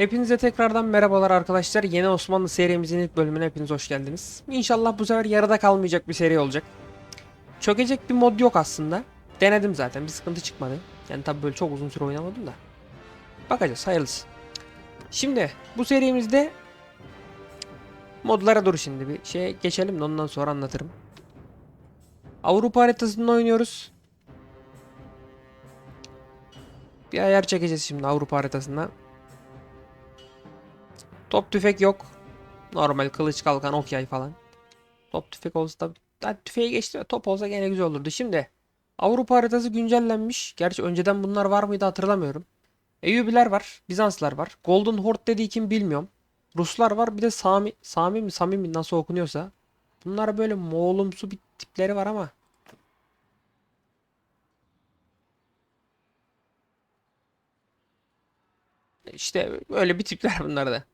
Hepinize tekrardan merhabalar arkadaşlar. Yeni Osmanlı serimizin ilk bölümüne hepiniz hoş geldiniz. İnşallah bu sefer yarıda kalmayacak bir seri olacak. Çökecek bir mod yok aslında. Denedim zaten bir sıkıntı çıkmadı. Yani tabii böyle çok uzun süre oynamadım da. Bakacağız hayırlısı. Şimdi bu serimizde modlara dur şimdi bir şey geçelim de ondan sonra anlatırım. Avrupa haritasında oynuyoruz. Bir ayar çekeceğiz şimdi Avrupa haritasında. Top tüfek yok. Normal kılıç kalkan ok yay falan. Top tüfek olsa da Hadi tüfeği geçti. Top olsa gene güzel olurdu. Şimdi Avrupa haritası güncellenmiş. Gerçi önceden bunlar var mıydı hatırlamıyorum. Eyyubiler var. Bizanslar var. Golden Horde dediği kim bilmiyorum. Ruslar var. Bir de Sami, Sami mi Sami mi nasıl okunuyorsa. Bunlar böyle Moğolumsu bir tipleri var ama. İşte öyle bir tipler bunlar da.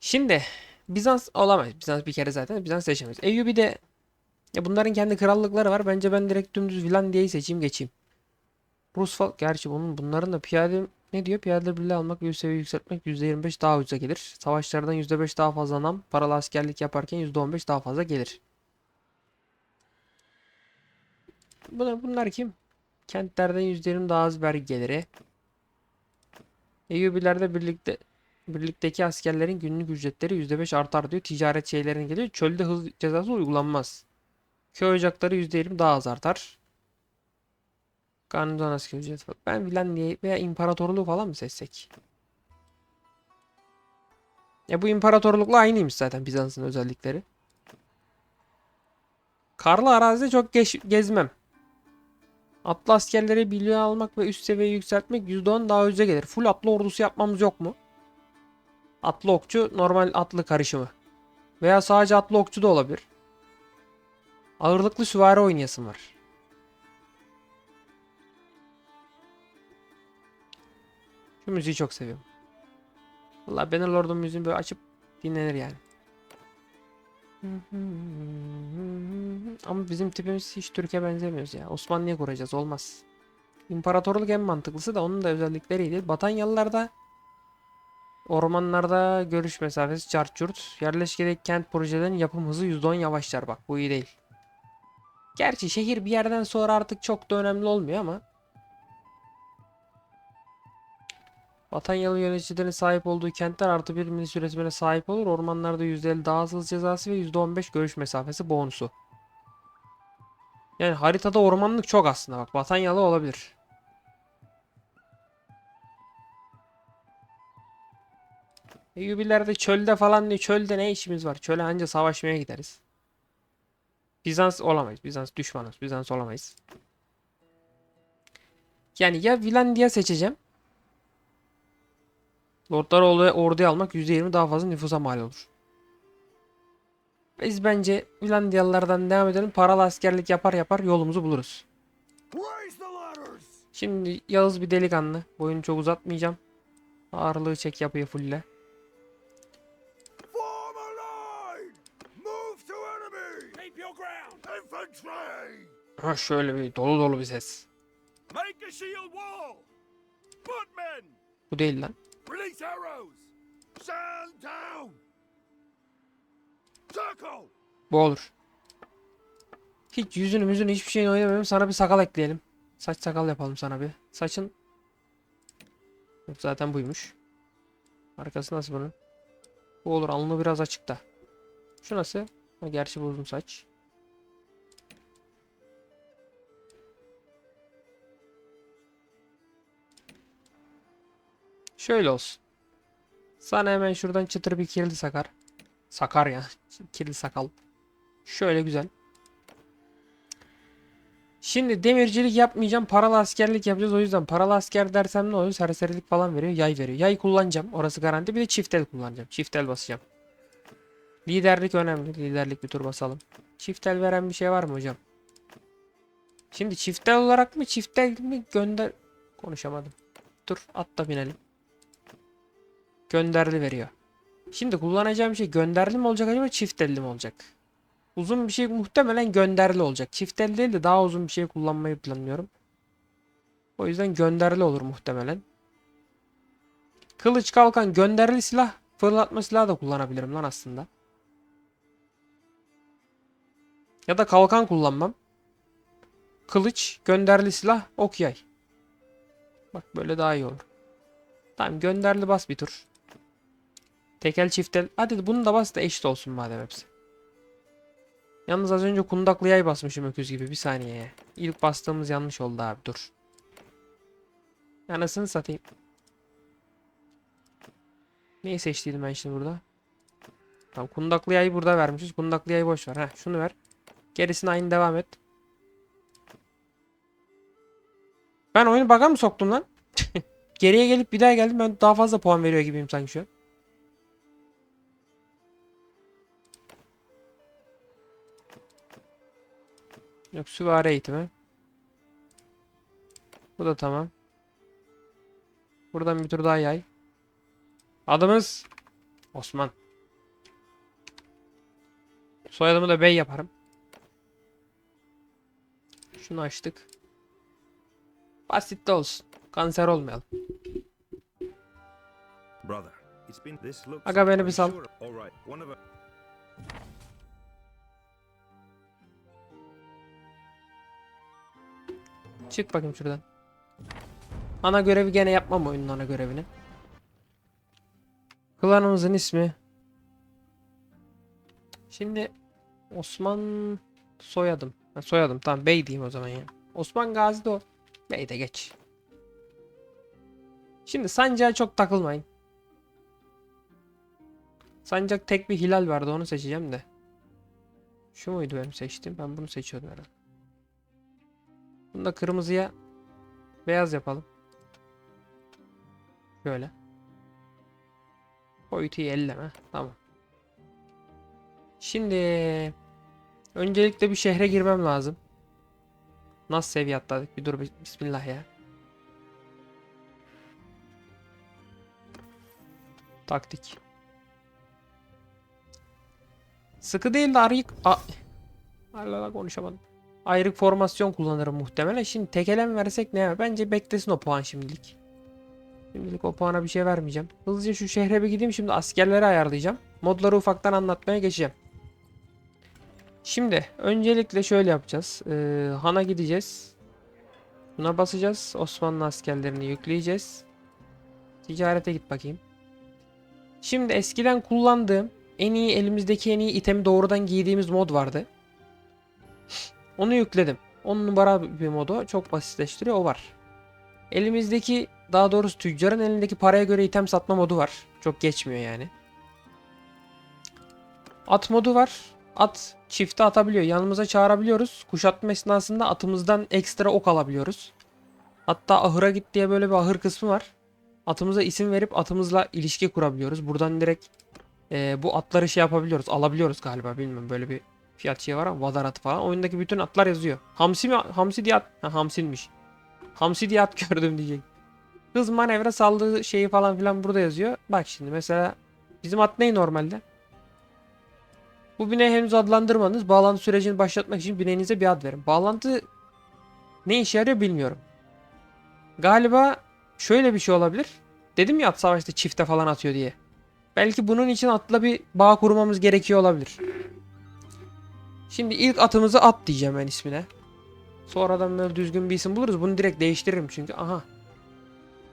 Şimdi Bizans olamayız. Bizans bir kere zaten Bizans seçemeyiz. Eyyubi de ya bunların kendi krallıkları var. Bence ben direkt dümdüz Finlandiya'yı seçeyim geçeyim. Rus falan. Gerçi bunun, bunların da piyade ne diyor? Piyade birliği almak ve seviye yükseltmek %25 daha ucuza gelir. Savaşlardan %5 daha fazla nam. Paralı askerlik yaparken %15 daha fazla gelir. Bunlar, bunlar kim? Kentlerden %20 daha az vergi geliri. Eyyubilerde birlikte birlikteki askerlerin günlük ücretleri %5 artar diyor. Ticaret şeylerin geliyor. Çölde hız cezası uygulanmaz. Köy ocakları %20 daha az artar. Kanundan asker ücret. Ben Finlandiya veya imparatorluğu falan mı seçsek? Ya bu imparatorlukla aynıymış zaten Bizans'ın özellikleri. Karlı arazide çok geç, gezmem. Atlı askerleri birliğe almak ve üst seviye yükseltmek %10 daha ucuza gelir. Full atlı ordusu yapmamız yok mu? Atlı okçu normal atlı karışımı. Veya sadece atlı okçu da olabilir. Ağırlıklı süvari oynayasım var. Şu müziği çok seviyorum. Valla Bannerlord'un müziğini böyle açıp dinlenir yani. Ama bizim tipimiz hiç Türkiye benzemiyoruz ya. Osmanlı'ya kuracağız olmaz. İmparatorluk en mantıklısı da onun da özellikleriydi. Batanyalılarda ormanlarda görüş mesafesi çart çurt. Yerleşkedeki kent projelerin yapım hızı %10 yavaşlar bak bu iyi değil. Gerçi şehir bir yerden sonra artık çok da önemli olmuyor ama. Batanyalı yöneticilerin sahip olduğu kentler artı bir milis üretimine sahip olur. Ormanlarda %50 daha az cezası ve %15 görüş mesafesi bonusu. Yani haritada ormanlık çok aslında bak. Batanyalı olabilir. Eyyubilerde çölde falan diyor. Çölde ne işimiz var? Çöle anca savaşmaya gideriz. Bizans olamayız. Bizans düşmanız. Bizans olamayız. Yani ya Finlandiya seçeceğim. Lordlar orduya, almak %20 daha fazla nüfusa mal olur. Biz bence Finlandiyalılardan devam edelim. Paralı askerlik yapar yapar yolumuzu buluruz. Şimdi Yağız bir delikanlı. Boyunu çok uzatmayacağım. Ağırlığı çek yapıyı fulle. Ha şöyle bir dolu dolu bir ses. Bu değil lan. Bu olur. Hiç yüzünü müzünü hiçbir şeyini oynamıyorum. Sana bir sakal ekleyelim. Saç sakal yapalım sana bir. Saçın Yok, zaten buymuş. Arkası nasıl bunun? Bu olur. Alnı biraz açıkta. Şu nasıl? Ha, gerçi bu uzun saç. Şöyle olsun. Sana hemen şuradan çıtır bir kirli sakar. Sakar ya. Kirli sakal. Şöyle güzel. Şimdi demircilik yapmayacağım. Paralı askerlik yapacağız. O yüzden paralı asker dersem ne oluyor? Serserilik falan veriyor. Yay veriyor. Yay kullanacağım. Orası garanti. Bir de çift el kullanacağım. Çift el basacağım. Liderlik önemli. Liderlik bir tur basalım. Çift el veren bir şey var mı hocam? Şimdi çift el olarak mı? Çift el mi? Gönder... Konuşamadım. Dur. At binelim. Gönderli veriyor. Şimdi kullanacağım şey gönderli mi olacak acaba çift elli mi olacak? Uzun bir şey muhtemelen gönderli olacak. Çift el değil de daha uzun bir şey kullanmayı planlıyorum. O yüzden gönderli olur muhtemelen. Kılıç kalkan gönderili silah fırlatma silahı da kullanabilirim lan aslında. Ya da kalkan kullanmam. Kılıç, gönderili silah, ok yay. Bak böyle daha iyi olur. Tamam gönderli bas bir tur. Tekel çiftel. Hadi bunu da bas da eşit olsun madem hepsi. Yalnız az önce kundaklı yay basmışım öküz gibi. Bir saniye. İlk bastığımız yanlış oldu abi dur. Anasını satayım. Neyi seçtiydim ben şimdi burada? Tamam kundaklı yayı burada vermişiz. Kundaklı yayı boş ver. Heh, şunu ver. Gerisine aynı devam et. Ben oyunu baga mı soktum lan? Geriye gelip bir daha geldim. Ben daha fazla puan veriyor gibiyim sanki şu an. Yok süvari eğitimi. Bu da tamam. Buradan bir tur daha yay. Adımız Osman. Soyadımı da Bey yaparım. Şunu açtık. Basit de olsun. Kanser olmayalım. Brother, it's been this looks Aga beni bir sal. Çık bakayım şuradan. Ana görevi gene yapmam oyunun ana görevini. Klanımızın ismi. Şimdi Osman soyadım. Ha, soyadım tamam Bey diyeyim o zaman ya. Osman Gazi de o. Bey de geç. Şimdi sancağa çok takılmayın. Sancak tek bir hilal vardı onu seçeceğim de. Şu muydu benim seçtiğim? Ben bunu seçiyordum herhalde. Bunu da kırmızıya beyaz yapalım. Şöyle. Boyutu elleme. Tamam. Şimdi öncelikle bir şehre girmem lazım. Nasıl seviye atladık? Bir dur bismillah ya. Taktik. Sıkı değil de arayık... A Allah konuşamadım. Ayrık formasyon kullanırım muhtemelen. Şimdi tekelem versek ne? Bence beklesin o puan şimdilik. Şimdilik o puana bir şey vermeyeceğim. Hızlıca şu şehre bir gideyim. Şimdi askerleri ayarlayacağım. Modları ufaktan anlatmaya geçeceğim. Şimdi öncelikle şöyle yapacağız. Ee, Han'a gideceğiz. Buna basacağız. Osmanlı askerlerini yükleyeceğiz. Ticarete git bakayım. Şimdi eskiden kullandığım en iyi elimizdeki en iyi itemi doğrudan giydiğimiz mod vardı. Onu yükledim. 10 numara bir modu çok basitleştiriyor o var. Elimizdeki daha doğrusu tüccarın elindeki paraya göre item satma modu var. Çok geçmiyor yani. At modu var. At çifte atabiliyor. Yanımıza çağırabiliyoruz. Kuşatma esnasında atımızdan ekstra ok alabiliyoruz. Hatta ahıra git diye böyle bir ahır kısmı var. Atımıza isim verip atımızla ilişki kurabiliyoruz. Buradan direkt e, bu atları şey yapabiliyoruz. Alabiliyoruz galiba bilmiyorum. Böyle bir fiyat şey var ama vadar atı falan. Oyundaki bütün atlar yazıyor. Hamsi mi? Hamsi diye at. Ha, hamsilmiş. Hamsi diye at gördüm diyecek. Hız manevra saldığı şeyi falan filan burada yazıyor. Bak şimdi mesela bizim at ne normalde? Bu bineği henüz adlandırmadınız. Bağlantı sürecini başlatmak için bineğinize bir ad verin. Bağlantı ne işe yarıyor bilmiyorum. Galiba şöyle bir şey olabilir. Dedim ya at savaşta çifte falan atıyor diye. Belki bunun için atla bir bağ kurmamız gerekiyor olabilir. Şimdi ilk atımızı at diyeceğim ben ismine. Sonradan böyle düzgün bir isim buluruz. Bunu direkt değiştiririm çünkü. Aha.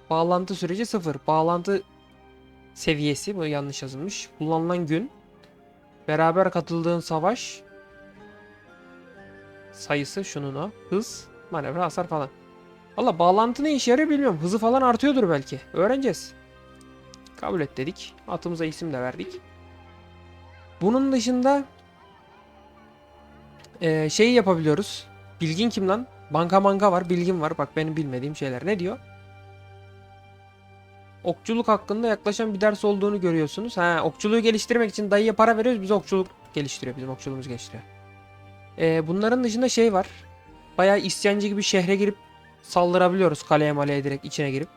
Bağlantı süreci sıfır. Bağlantı seviyesi. Bu yanlış yazılmış. Kullanılan gün. Beraber katıldığın savaş. Sayısı şunun o. Hız. Manevra hasar falan. Valla bağlantı ne işe yarıyor bilmiyorum. Hızı falan artıyordur belki. Öğreneceğiz. Kabul et dedik. Atımıza isim de verdik. Bunun dışında ee, şeyi yapabiliyoruz. Bilgin kim lan? Banka manka var, bilgin var. Bak benim bilmediğim şeyler. Ne diyor? Okçuluk hakkında yaklaşan bir ders olduğunu görüyorsunuz. Ha, okçuluğu geliştirmek için dayıya para veriyoruz. Biz okçuluk geliştiriyor. Bizim okçuluğumuz geliştiriyor. Ee, bunların dışında şey var. Bayağı isyancı gibi şehre girip saldırabiliyoruz. Kaleye maleye direkt içine girip.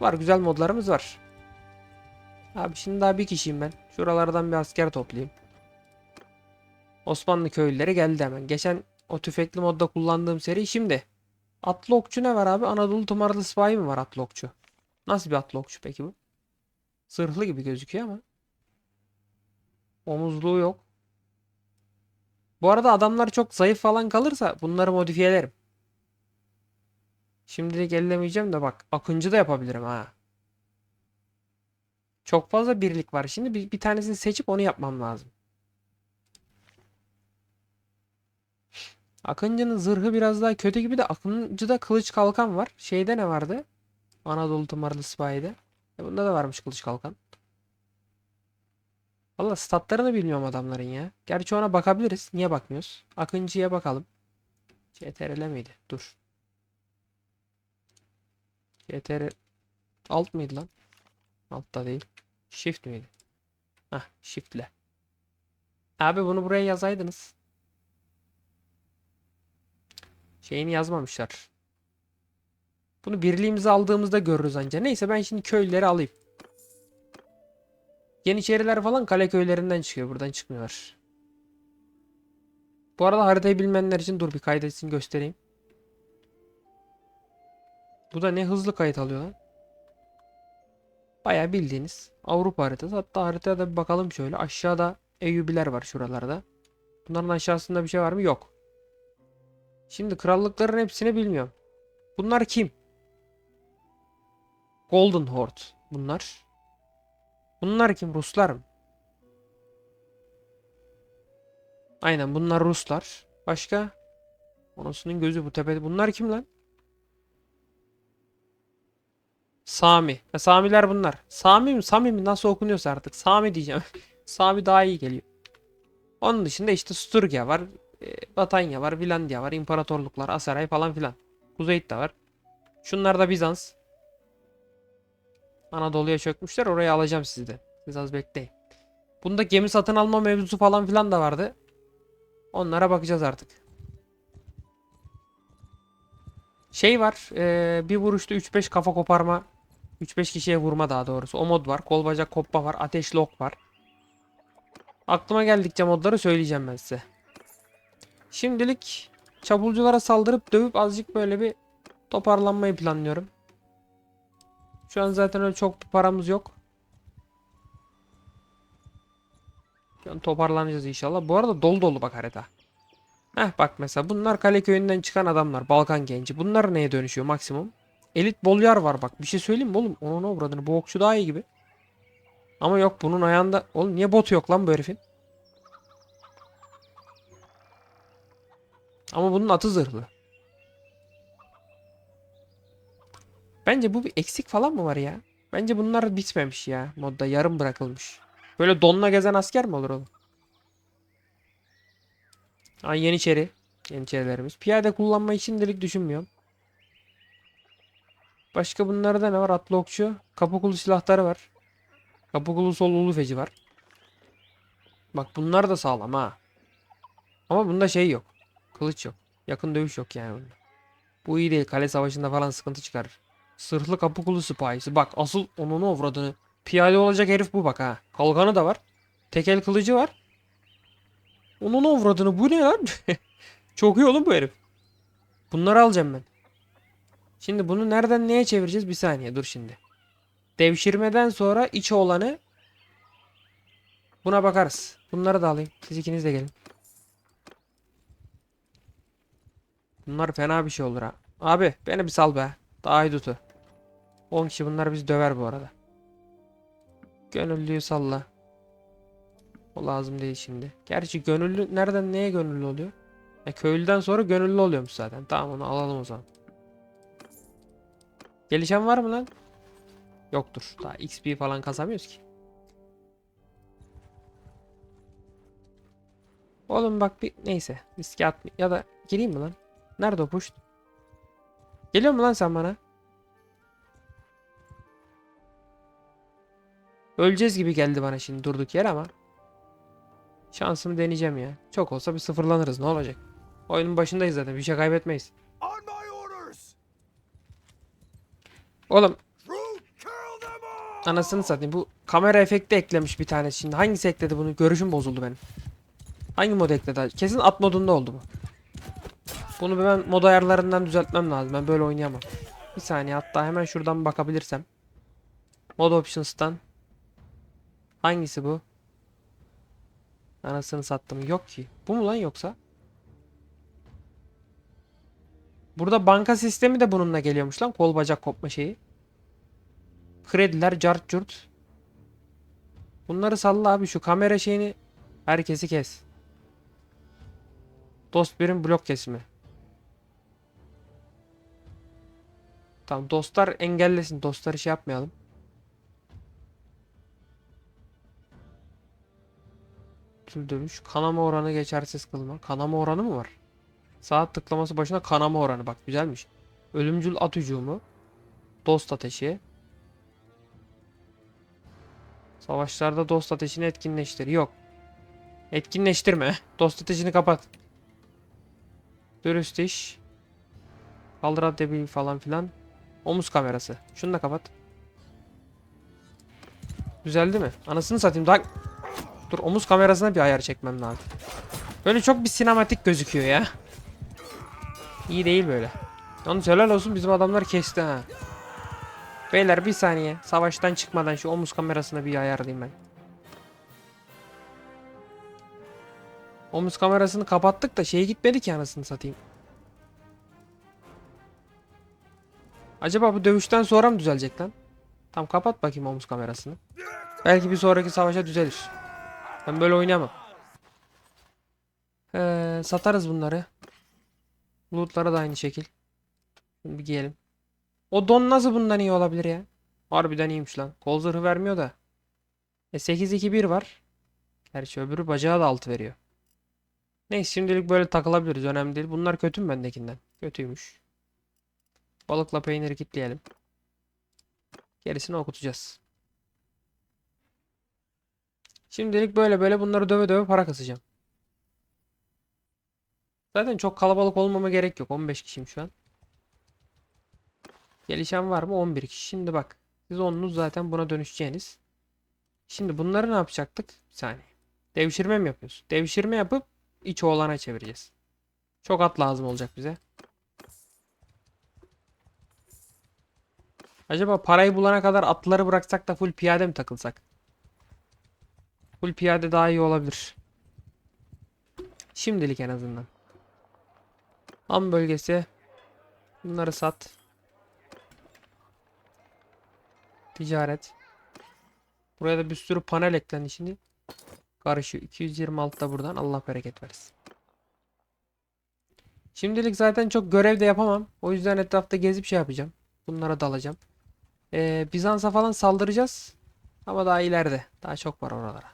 Var güzel modlarımız var. Abi şimdi daha bir kişiyim ben. Şuralardan bir asker toplayayım. Osmanlı köylüleri geldi hemen. Geçen o tüfekli modda kullandığım seri şimdi. Atlı okçu ne var abi? Anadolu tımarlı sipahi mi var atlı okçu? Nasıl bir atlı okçu peki bu? Zırhlı gibi gözüküyor ama. Omuzluğu yok. Bu arada adamlar çok zayıf falan kalırsa bunları modifiyelerim. Şimdilik ellemeyeceğim de bak. Akıncı da yapabilirim ha. Çok fazla birlik var. Şimdi bir, bir tanesini seçip onu yapmam lazım. Akıncı'nın zırhı biraz daha kötü gibi de Akıncı'da kılıç kalkan var. Şeyde ne vardı? Anadolu Tımarlı Sipahi'de. E bunda da varmış kılıç kalkan. Valla statlarını bilmiyorum adamların ya. Gerçi ona bakabiliriz. Niye bakmıyoruz? Akıncı'ya bakalım. CTRL miydi? Dur. CTRL alt mıydı lan? Altta değil. Shift miydi? Hah, shift'le. Abi bunu buraya yazaydınız. Şeyini yazmamışlar. Bunu birliğimizi aldığımızda görürüz anca. Neyse ben şimdi köylüleri alayım. Yeniçeriler falan kale köylerinden çıkıyor. Buradan çıkmıyorlar. Bu arada haritayı bilmeyenler için dur bir kaydetsin göstereyim. Bu da ne hızlı kayıt alıyor lan. Bayağı bildiğiniz Avrupa haritası. Hatta haritaya da bir bakalım şöyle. Aşağıda Eyyubiler var şuralarda. Bunların aşağısında bir şey var mı? Yok. Şimdi krallıkların hepsini bilmiyorum. Bunlar kim? Golden Horde. Bunlar. Bunlar kim? Ruslar mı? Aynen bunlar Ruslar. Başka? Anasının gözü bu tepede. Bunlar kim lan? Sami. Ha, Samiler bunlar. Sami mi? Sami mi? Nasıl okunuyorsa artık. Sami diyeceğim. Sami daha iyi geliyor. Onun dışında işte Sturgia var. E, Batanya var. Finlandiya var. İmparatorluklar. Asaray falan filan. Kuzeyit de var. Şunlar da Bizans. Anadolu'ya çökmüşler. Orayı alacağım sizde. Siz az bekleyin. Bunda gemi satın alma mevzusu falan filan da vardı. Onlara bakacağız artık. Şey var. eee, bir vuruşta 3-5 kafa koparma. 3-5 kişiye vurma daha doğrusu. O mod var. Kol bacak kopma var. Ateşli ok var. Aklıma geldikçe modları söyleyeceğim ben size. Şimdilik çapulculara saldırıp dövüp azıcık böyle bir toparlanmayı planlıyorum. Şu an zaten öyle çok paramız yok. An toparlanacağız inşallah. Bu arada dolu dolu bak harita. Heh bak mesela bunlar kale köyünden çıkan adamlar. Balkan genci. Bunlar neye dönüşüyor maksimum? Elit bolyar var bak. Bir şey söyleyeyim mi oğlum? Onun avradını. Bu okçu daha iyi gibi. Ama yok bunun ayağında. Oğlum niye botu yok lan bu herifin? Ama bunun atı zırhlı. Bence bu bir eksik falan mı var ya? Bence bunlar bitmemiş ya. Modda yarım bırakılmış. Böyle donla gezen asker mi olur oğlum? Ay Yeniçeri. Yeniçerilerimiz. Piyade kullanmayı şimdilik düşünmüyorum. Başka bunlarda ne var? Atlı okçu. Kapı silahları var. Kapı sol ulu feci var. Bak bunlar da sağlam ha. Ama bunda şey yok. Kılıç yok. Yakın dövüş yok yani bunda. Bu iyi değil. Kale savaşında falan sıkıntı çıkarır. Sırhlı kapı kulu sipahisi. Bak asıl onun avradını. Piyade olacak herif bu bak ha. Kalkanı da var. Tekel kılıcı var. Onun avradını bu ne lan? Çok iyi oğlum bu herif. Bunları alacağım ben. Şimdi bunu nereden neye çevireceğiz? Bir saniye dur şimdi. Devşirmeden sonra iç olanı buna bakarız. Bunları da alayım. Siz ikiniz de gelin. Bunlar fena bir şey olur ha. Abi beni bir sal be. Daha iyi tutu. 10 kişi bunlar bizi döver bu arada. Gönüllüyü salla. O lazım değil şimdi. Gerçi gönüllü nereden neye gönüllü oluyor? E, köylüden sonra gönüllü oluyormuş zaten. Tamam onu alalım o zaman. Gelişen var mı lan? Yoktur. Daha XP falan kasamıyoruz ki. Oğlum bak bir neyse. Riske atma. Ya da gireyim mi lan? Nerede o push? Geliyor mu lan sen bana? Öleceğiz gibi geldi bana şimdi durduk yer ama. Şansımı deneyeceğim ya. Çok olsa bir sıfırlanırız ne olacak? Oyunun başındayız zaten bir şey kaybetmeyiz. Oğlum anasını satayım bu kamera efekti eklemiş bir tane şimdi. Hangisi ekledi bunu? Görüşüm bozuldu benim. Hangi mod ekledi? Kesin at modunda oldu bu. Bunu ben mod ayarlarından düzeltmem lazım. Ben böyle oynayamam. Bir saniye hatta hemen şuradan bakabilirsem. Mod options'tan. Hangisi bu? Anasını sattım. Yok ki. Bu mu lan yoksa? Burada banka sistemi de bununla geliyormuş lan. Kol bacak kopma şeyi. Krediler, cart curt. Bunları salla abi. Şu kamera şeyini herkesi kes. Dost birim blok kesimi. Tamam dostlar engellesin. Dostları şey yapmayalım. Tüm dövüş. Kanama oranı geçersiz kılma. Kanama oranı mı var? Saat tıklaması başına kanama oranı. Bak güzelmiş. Ölümcül at hücumu. Dost ateşi. Savaşlarda dost ateşini etkinleştir. Yok. Etkinleştirme. Dost ateşini kapat. Dürüst iş. Kaldır addebi falan filan. Omuz kamerası. Şunu da kapat. Düzeldi mi? Anasını satayım daha... Dur omuz kamerasına bir ayar çekmem lazım. Böyle çok bir sinematik gözüküyor ya. İyi değil böyle. Yalnız helal olsun bizim adamlar kesti ha. Beyler bir saniye. Savaştan çıkmadan şu omuz kamerasına bir ayarlayayım ben. Omuz kamerasını kapattık da şey gitmedi ki anasını satayım. Acaba bu dövüşten sonra mı düzelecek lan? Tam kapat bakayım omuz kamerasını. Belki bir sonraki savaşa düzelir. Ben böyle oynayamam. Ee, satarız bunları. Lootlara da aynı şekil. Şimdi bir giyelim. O don nasıl bundan iyi olabilir ya? Harbiden iyiymiş lan. Kol zırhı vermiyor da. E 8-2-1 var. Gerçi öbürü bacağı da 6 veriyor. Neyse şimdilik böyle takılabiliriz. Önemli değil. Bunlar kötü mü bendekinden? Kötüymüş. Balıkla peyniri kitleyelim. Gerisini okutacağız. Şimdilik böyle böyle bunları döve döve para kasacağım. Zaten çok kalabalık olmama gerek yok. 15 kişiyim şu an. Gelişen var mı? 11 kişi. Şimdi bak. Siz onunuz zaten buna dönüşeceğiniz. Şimdi bunları ne yapacaktık? Bir saniye. Devşirme mi yapıyoruz? Devşirme yapıp iç oğlana çevireceğiz. Çok at lazım olacak bize. Acaba parayı bulana kadar atları bıraksak da full piyade mi takılsak? Full piyade daha iyi olabilir. Şimdilik en azından. Ham bölgesi. Bunları sat. Ticaret. Buraya da bir sürü panel eklendi şimdi. Karışıyor. 226 da buradan. Allah bereket versin. Şimdilik zaten çok görev de yapamam. O yüzden etrafta gezip şey yapacağım. Bunlara dalacağım. Ee, Bizans'a falan saldıracağız. Ama daha ileride. Daha çok var oralara.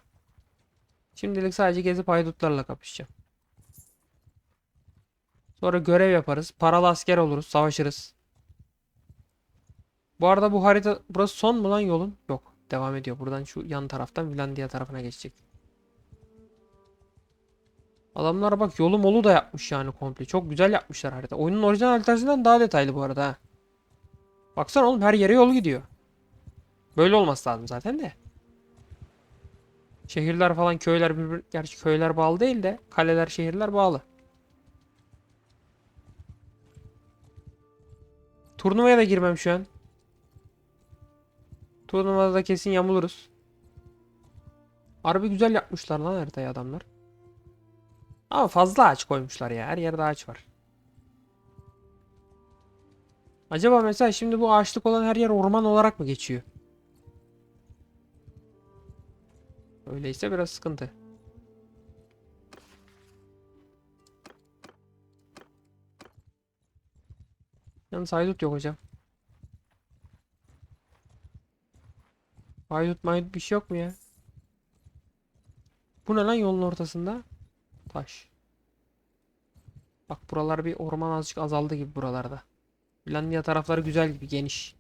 Şimdilik sadece gezip haydutlarla kapışacağım. Sonra görev yaparız. Paralı asker oluruz. Savaşırız. Bu arada bu harita burası son mu lan yolun? Yok. Devam ediyor. Buradan şu yan taraftan Finlandiya tarafına geçecek. Adamlar bak yolu molu da yapmış yani komple. Çok güzel yapmışlar harita. Oyunun orijinal haritasından daha detaylı bu arada ha. Baksana oğlum her yere yol gidiyor. Böyle olması lazım zaten de. Şehirler falan köyler birbir gerçi köyler bağlı değil de kaleler şehirler bağlı. Turnuvaya da girmem şu an. Turnuvada da kesin yamuluruz. Harbi güzel yapmışlar lan haritayı adamlar. Ama fazla ağaç koymuşlar ya. Her yerde ağaç var. Acaba mesela şimdi bu ağaçlık olan her yer orman olarak mı geçiyor? Öyleyse biraz sıkıntı. Yalnız haydut yok hocam. Haydut maydut bir şey yok mu ya? Bu ne lan yolun ortasında? Taş. Bak buralar bir orman azıcık azaldı gibi buralarda. Finlandiya tarafları güzel gibi geniş.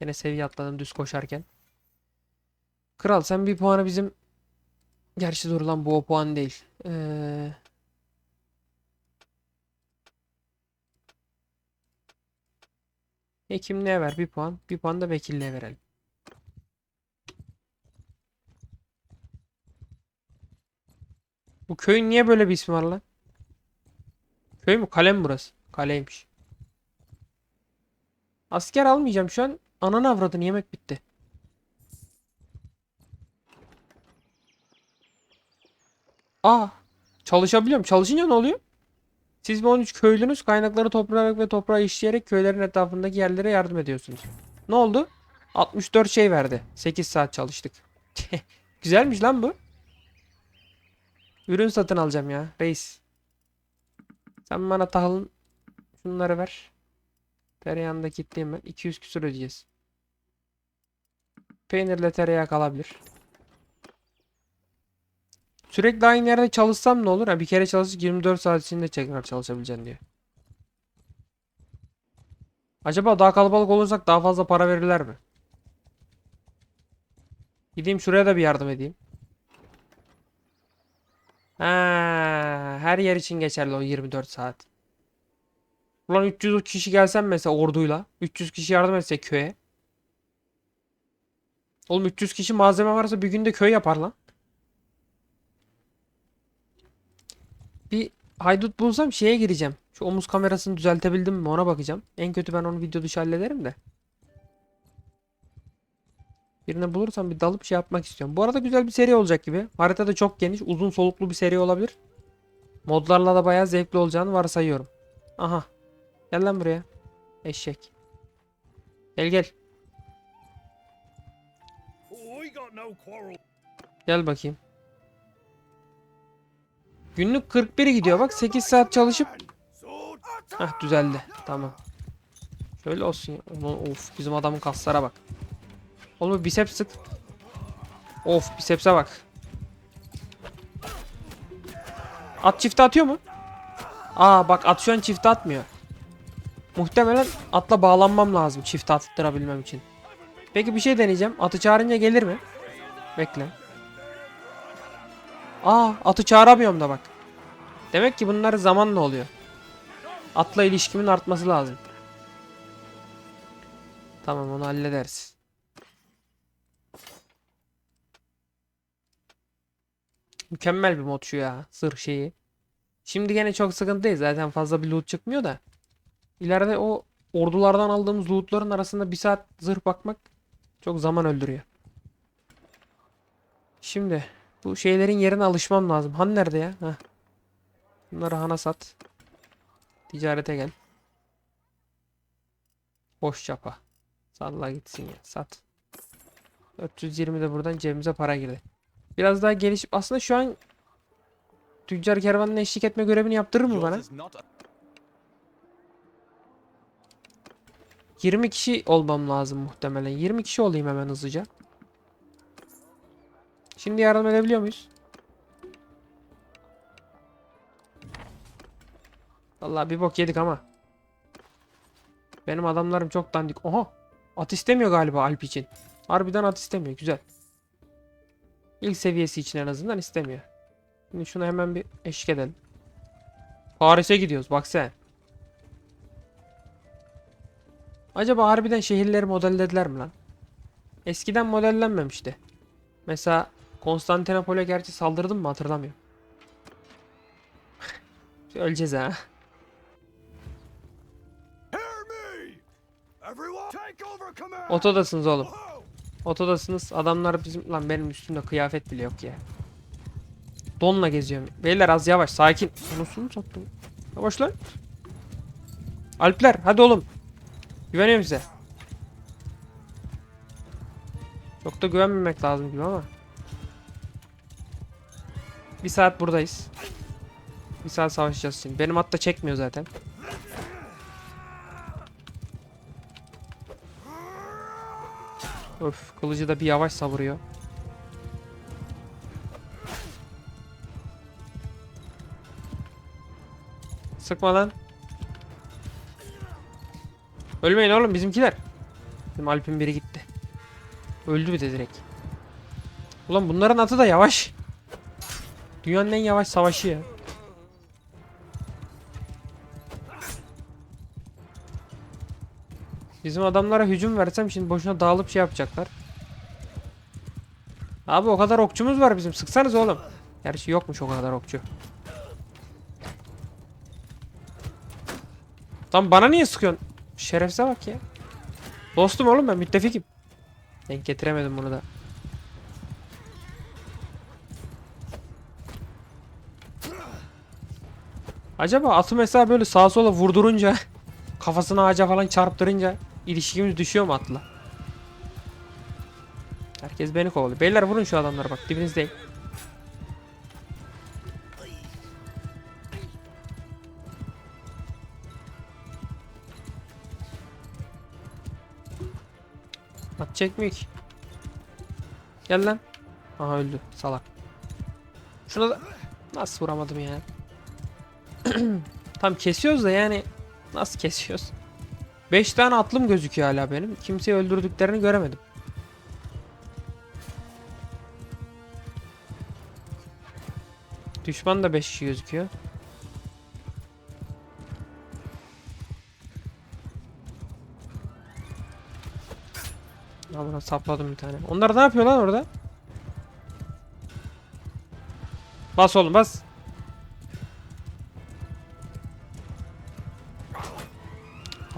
Yine seviye atladım düz koşarken. Kral sen bir puanı bizim Gerçi dur lan bu o puan değil. Ee... Hekimliğe ver bir puan. Bir puan da vekilliğe verelim. Bu köyün niye böyle bir ismi var lan? Köy mü? Kale mi burası? Kaleymiş. Asker almayacağım şu an. Ananı avradını yemek bitti. Aa. Çalışabiliyorum. Çalışınca ne oluyor? Siz ve 13 köylünüz kaynakları toplayarak ve toprağa işleyerek köylerin etrafındaki yerlere yardım ediyorsunuz. Ne oldu? 64 şey verdi. 8 saat çalıştık. Güzelmiş lan bu. Ürün satın alacağım ya reis. Sen bana tahılın şunları ver. Tereyağını da ben. 200 küsur ödeyeceğiz. Peynirle tereyağı kalabilir. Sürekli aynı yerde çalışsam ne olur? Ha, bir kere çalışıp 24 saat içinde tekrar çalışabileceksin diyor. Acaba daha kalabalık olursak daha fazla para verirler mi? Gideyim şuraya da bir yardım edeyim. Ha, her yer için geçerli o 24 saat. Ulan 300 kişi gelsem mesela orduyla. 300 kişi yardım etse köye. Oğlum 300 kişi malzeme varsa bir günde köy yapar lan. Bir haydut bulsam şeye gireceğim. Şu omuz kamerasını düzeltebildim mi ona bakacağım. En kötü ben onu video dışı hallederim de. Birini bulursam bir dalıp şey yapmak istiyorum. Bu arada güzel bir seri olacak gibi. Harita da çok geniş, uzun soluklu bir seri olabilir. Modlarla da bayağı zevkli olacağını varsayıyorum. Aha. Gel lan buraya. Eşek. Gel gel. Gel bakayım. Günlük 41 gidiyor bak 8 saat çalışıp. Heh düzeldi. Tamam. Şöyle olsun ya. Of bizim adamın kaslara bak. Oğlum biceps sık. Of bicepse bak. At çifte atıyor mu? Aa bak at şu an çifte atmıyor. Muhtemelen atla bağlanmam lazım çifte attırabilmem için. Peki bir şey deneyeceğim. Atı çağırınca gelir mi? Bekle. Aa atı çağıramıyorum da bak. Demek ki bunlar zamanla oluyor. Atla ilişkimin artması lazım. Tamam onu hallederiz. Mükemmel bir mod şu ya. Zırh şeyi. Şimdi gene çok sıkıntı değil. Zaten fazla bir loot çıkmıyor da. İleride o ordulardan aldığımız lootların arasında bir saat zırh bakmak çok zaman öldürüyor. Şimdi bu şeylerin yerine alışmam lazım. Han nerede ya? Heh. Bunları Han'a sat. Ticarete gel. Boş çapa. Salla gitsin ya. Sat. 420 de buradan cebimize para girdi. Biraz daha gelişip aslında şu an tüccar kervanına eşlik etme görevini yaptırır mı bana? 20 kişi olmam lazım muhtemelen. 20 kişi olayım hemen hızlıca. Şimdi yardım edebiliyor muyuz? Vallahi bir bok yedik ama. Benim adamlarım çok dandik. Oha! At istemiyor galiba Alp için. Harbiden at istemiyor. Güzel. İlk seviyesi için en azından istemiyor. Şimdi şunu hemen bir eşlik edelim. Paris'e gidiyoruz bak sen. Acaba harbiden şehirleri modellediler mi lan? Eskiden modellenmemişti. Mesela Konstantinopol'e gerçi saldırdım mı hatırlamıyorum. Öleceğiz ha. Otodasınız oğlum. Otodasınız. Adamlar bizim... Lan benim üstümde kıyafet bile yok ya. Donla geziyorum. Beyler az yavaş. Sakin. Anasını sattım. Yavaş lan. Alpler hadi oğlum. Güveniyorum size. Çok da güvenmemek lazım gibi ama. Bir saat buradayız. Bir saat savaşacağız şimdi. Benim at da çekmiyor zaten. Öf kılıcı da bir yavaş savuruyor. Sıkma lan. Ölmeyin oğlum bizimkiler. Bizim Alp'in biri gitti. Öldü bir de direkt. Ulan bunların atı da yavaş. Dünyanın en yavaş savaşı ya. Bizim adamlara hücum versem şimdi boşuna dağılıp şey yapacaklar. Abi o kadar okçumuz var bizim. Sıksanız oğlum. Gerçi yokmuş o kadar okçu. Tam bana niye sıkıyorsun? Şerefsize bak ya. Dostum oğlum ben müttefikim. Denk getiremedim bunu da. Acaba atı mesela böyle sağa sola vurdurunca kafasını ağaca falan çarptırınca ilişkimiz düşüyor mu atla? Herkes beni kovalıyor. Beyler vurun şu adamlara bak dibinizdeyim. Çekmiyor ki. Gel lan. Aha öldü salak. Şuna da nasıl vuramadım ya? Tam kesiyoruz da yani nasıl kesiyoruz? 5 tane atlım gözüküyor hala benim. Kimseyi öldürdüklerini göremedim. Düşman da 5 kişi gözüküyor. Amına sapladım bir tane. Onlar ne yapıyor lan orada? Bas oğlum bas.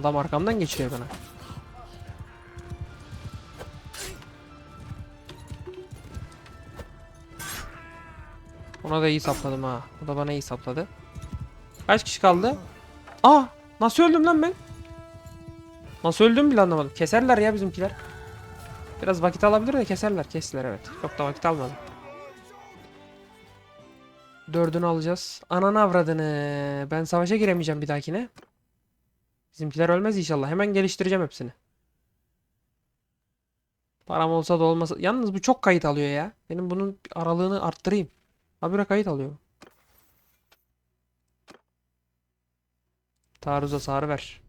Adam arkamdan geçiyor bana. Ona da iyi sapladım ha. O da bana iyi sapladı. Kaç kişi kaldı? Aa! Nasıl öldüm lan ben? Nasıl öldüm bile anlamadım. Keserler ya bizimkiler. Biraz vakit alabilir de keserler. Kestiler evet. Çok da vakit almadı. Dördünü alacağız. Ananı avradını. Ben savaşa giremeyeceğim bir dahakine. Bizimkiler ölmez inşallah. Hemen geliştireceğim hepsini. Param olsa da olmasa. Yalnız bu çok kayıt alıyor ya. Benim bunun aralığını arttırayım. Habire kayıt alıyor. Taarruz hasarı ver.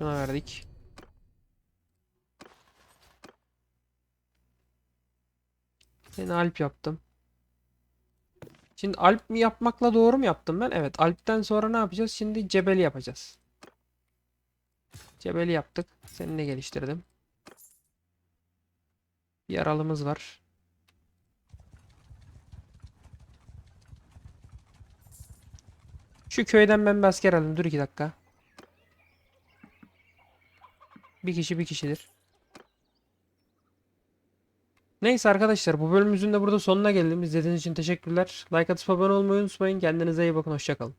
Buna verdik. Seni Alp yaptım. Şimdi Alp mi yapmakla doğru mu yaptım ben? Evet. Alp'ten sonra ne yapacağız? Şimdi Cebeli yapacağız. Cebeli yaptık. Seni de geliştirdim. Bir yaralımız var. Şu köyden ben bir asker alayım. Dur iki dakika. Bir kişi bir kişidir. Neyse arkadaşlar bu bölümümüzün de burada sonuna geldim. İzlediğiniz için teşekkürler. Like atıp abone olmayı unutmayın. Kendinize iyi bakın. Hoşçakalın.